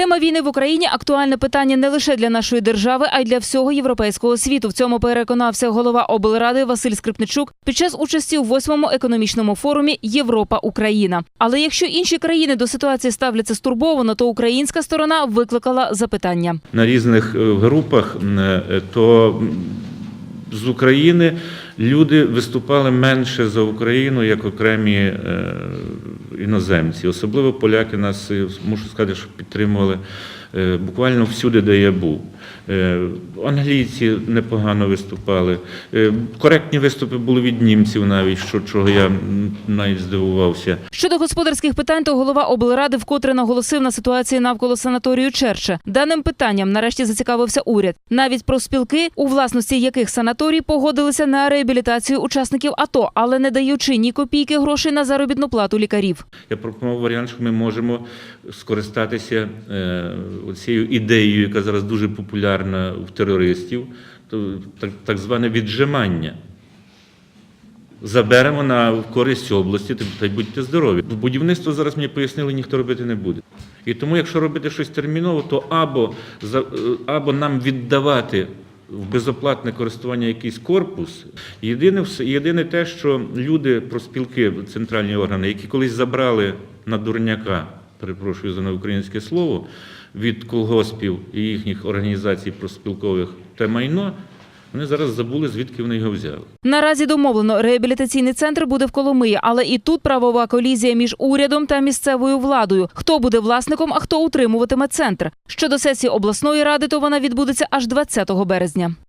Тема війни в Україні актуальне питання не лише для нашої держави, а й для всього європейського світу. В цьому переконався голова облради Василь Скрипничук під час участі у восьмому економічному форумі Європа Україна. Але якщо інші країни до ситуації ставляться стурбовано, то українська сторона викликала запитання. на різних е, групах, е, то з України люди виступали менше за Україну як окремі е, іноземці. Особливо поляки нас, е, мушу сказати, що підтримували е, буквально всюди, де я був. Англійці непогано виступали. Коректні виступи були від німців навіть, що чого я навіть здивувався. Щодо господарських питань, то голова облради вкотре наголосив на ситуації навколо санаторію Черче. Даним питанням нарешті зацікавився уряд. Навіть про спілки, у власності яких санаторій погодилися на реабілітацію учасників АТО, але не даючи ні копійки грошей на заробітну плату лікарів. Я пропонував варіант, що ми можемо скористатися е, цією ідеєю, яка зараз дуже популярна в терористів, так, зване віджимання. Заберемо на користь області, та й будьте здорові. Будівництво зараз мені пояснили, ніхто робити не буде. І тому, якщо робити щось терміново, то або, е, або нам віддавати в безоплатне користування якийсь корпус. Єдине, єдине те, що люди, проспілки, центральні органи, які колись забрали на дурняка, перепрошую за неукраїнське слово, від колгоспів і їхніх організацій проспілкових те майно, вони зараз забули, звідки вони його взяли. Наразі домовлено, реабілітаційний центр буде в Коломиї, але і тут правова колізія між урядом та місцевою владою. Хто буде власником, а хто утримуватиме центр. Щодо сесії обласної ради, то вона відбудеться аж 20 березня.